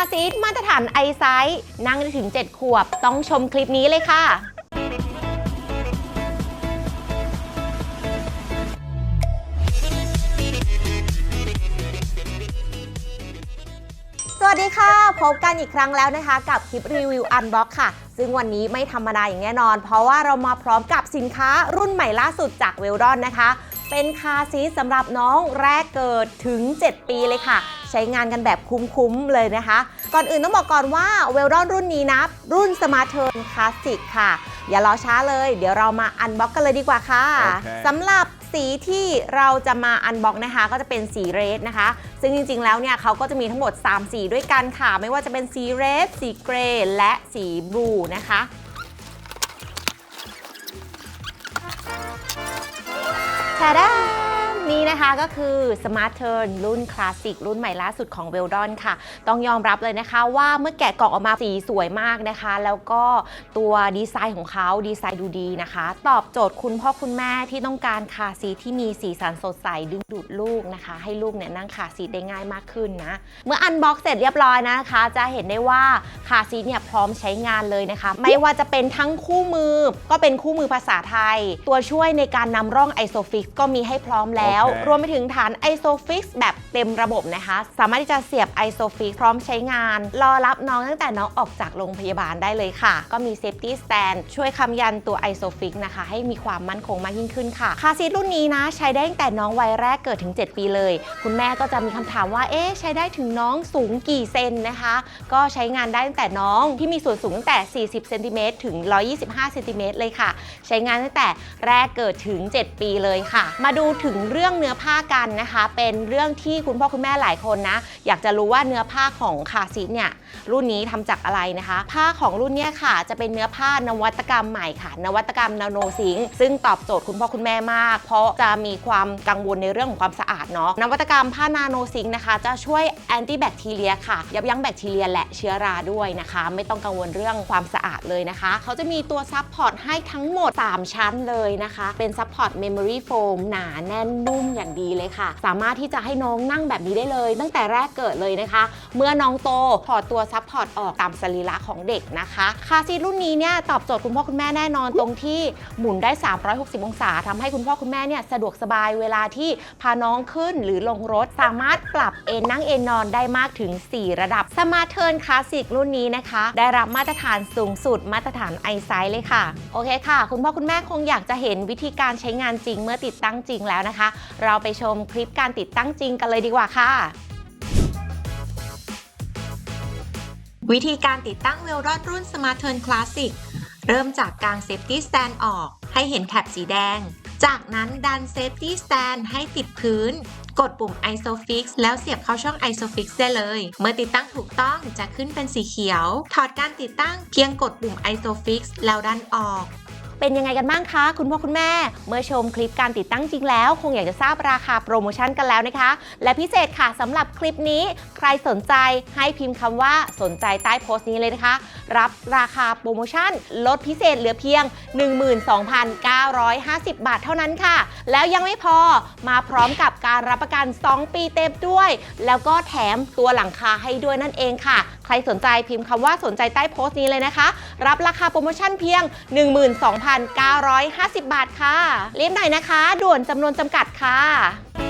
าซีทมาตรฐานไอไซส์นั่งได้ถึง 7 ขวบ ต้องชมคลิปนี้เลยค่ะสวัสดีค่ะ พบกันอีกครั้งแล้วนะคะ กับคลิปรีวิวอันบ็อกค่ะ ซึ่งวันนี้ไม่ธรรมดาอย่างแน่นอน เพราะว่าเรามาพร้อมกับสินค้ารุ่นใหม่ล่าสุดจากเวลดอนนะคะ เป็นคาร์ซีทสำหรับน้องแรกเกิดถึง 7 ปีเลยค่ะ ใช้งานกันแบบคุ้มๆเลยนะคะ ก่อนอื่นต้องบอกก่อนว่าเวลดอนรุ่นนี้นะรุ่นสมาร์ทเทิร์นคลาสสิกค่ะ อย่ารอช้าเลย เดี๋ยวเรามาอันบ็อกกันเลยดีกว่าค่ะโอเคสำหรับสีที่เราจะมาอันบ็อกนะคะ ก็จะเป็นสีเรดนะคะ ซึ่งจริงๆแล้วเนี่ยเขาก็จะมีทั้งหมด 3 สีด้วยกันค่ะ ไม่ว่าจะเป็นสีเรดสีเกรย์และสีบลูนะคะชาดา นี่นะคะก็คือ Smart Turn รุ่นคลาสสิกรุ่นใหม่ล่าสุดของ w e l d o n ค่ะ ต้องยอมรับเลยนะคะว่าเมื่อแกะกล่องออกมาสีสวยมากนะคะ แล้วก็ตัวดีไซน์ของเขาดีไซน์ดูดีนะคะ ตอบโจทย์คุณพ่อคุณแม่ที่ต้องการคาซีที่มีสีสันสดใสดึงดูดลูกนะคะ ให้ลูกเนี่ยนั่งคาซีได้ง่ายมากขึ้นนะ เมื่ออันบ็อกเสร็จเรียบร้อยนะคะ จะเห็นได้ว่าคาซีเนี่ยพร้อมใช้งานเลยนะคะ ไม่ว่าจะเป็นทั้งคู่มือ ก็เป็นคู่มือภาษาไทย ตัวช่วยในการนำร่องไอโซฟิกก็มีให้พร้อมแล้วรวมไปถึงฐาน ISOFIX แบบเต็มระบบนะคะ สามารถที่จะเสียบ ISOFIX พร้อมใช้งาน รอรับน้องตั้งแต่น้องออกจากโรงพยาบาลได้เลยค่ะ ก็มี Safety Stand ช่วยค้ำยันตัว ISOFIX นะคะ ให้มีความมั่นคงมากยิ่งขึ้นค่ะ คาร์ซีทรุ่นนี้นะ ใช้ได้ตั้งแต่น้องวัยแรกเกิดถึง 7 ปีเลย คุณแม่ก็จะมีคำถามว่า เอ๊ะ ใช้ได้ถึงน้องสูงกี่เซนนะคะ ก็ใช้งานได้ตั้งแต่น้องที่มีส่วนสูงตั้งแต่ 40 เซนติเมตรถึง 125 เซนติเมตรเลยค่ะ ใช้งานตั้งแต่แรกเกิดถึง 7 ปีเลยค่ะ มาดูถึงเรื่องเนื้อผ้ากันนะคะ เป็นเรื่องที่คุณพ่อคุณแม่หลายคนนะ อยากจะรู้ว่าเนื้อผ้าของคาซีทเนี่ยรุ่นนี้ทำจากอะไรนะคะ ผ้าของรุ่นนี้ค่ะ จะเป็นเนื้อผ้านวัตกรรมใหม่ค่ะ นวัตกรรมนาโนซิงซึ่งตอบโจทย์คุณพ่อคุณแม่มาก เพราะจะมีความกังวลในเรื่องของความสะอาดเนาะนวัตกรรมผ้านาโนซิงนะคะ จะช่วยแอนตี้แบคทีเรียค่ะ ยับยั้งแบคทีเรียและเชื้อราด้วยนะคะ ไม่ต้องกังวลเรื่องความสะอาดเลยนะคะ เขาจะมีตัวซับพอร์ตให้ทั้งหมด 3 ชั้นเลยนะคะ เป็นซับพอร์ตเมมโมรี่โฟมหนาแน่นนุ่มอย่างดีเลยค่ะ สามารถที่จะให้น้องนั่งแบบนี้ได้เลย ตั้งแต่แรกเกิดเลยนะคะ เมื่อน้องโตถอดตัวซับพอร์ตออกตามสรีระของเด็กนะคะคาซีรุ่นนี้เนี่ยตอบโจทย์คุณพ่อคุณแม่แน่นอนตรงที่หมุนได้ 360 องศาทำให้คุณพ่อคุณแม่เนี่ยสะดวกสบายเวลาที่พาน้องขึ้นหรือลงรถ สามารถปรับเอนนั่งเอนนอนได้มากถึง 4 ระดับสมาร์ทเทิร์นคลาสสิกรุ่นนี้นะคะ ได้รับมาตรฐานสูงสุดมาตรฐานไอไซส์เลยค่ะ โอเคค่ะ คุณพ่อคุณแม่คงอยากจะเห็นวิธีการใช้งานจริงเมื่อติดตั้งจริงแล้วนะคะเราไปชมคลิปการติดตั้งจริงกันเลยดีกว่าค่ะ วิธีการติดตั้งเวลรอดรุ่น Smart Turn Classic เริ่มจากกาง Safety Stand ออก ให้เห็นแถบสีแดง จากนั้นดัน Safety Stand ให้ติดพื้น กดปุ่ม ISOFIX แล้วเสียบเข้าช่อง ISOFIX ได้เลย เมื่อติดตั้งถูกต้องจะขึ้นเป็นสีเขียว ถอดการติดตั้งเพียงกดปุ่ม ISOFIX แล้วดันออก เป็นยังไงกันบ้างคะ คุณพ่อคุณแม่ เมื่อชมคลิปการติดตั้งจริงแล้ว คงอยากจะทราบราคาโปรโมชั่นกันแล้วนะคะ และพิเศษค่ะสำหรับคลิปนี้ ใครสนใจให้พิมพ์คำว่าสนใจใต้โพสต์นี้เลยนะคะ รับราคาโปรโมชั่น ลดพิเศษเหลือเพียง 12,950 บาทเท่านั้นค่ะ แล้วยังไม่พอมาพร้อมกับการรับประกัน 2 ปีเต็มด้วย แล้วก็แถมตัวหลังคาให้ด้วยนั่นเองค่ะ ครสนใจพิมพ์คำว่าสนใจใต้โพสต์นี้เลยนะคะ รับราคาโปรโมชั่นเพียง 12,950 บาทค่ะรีบหน่อยนะคะ ด่วนจำนวนจำกัดค่ะ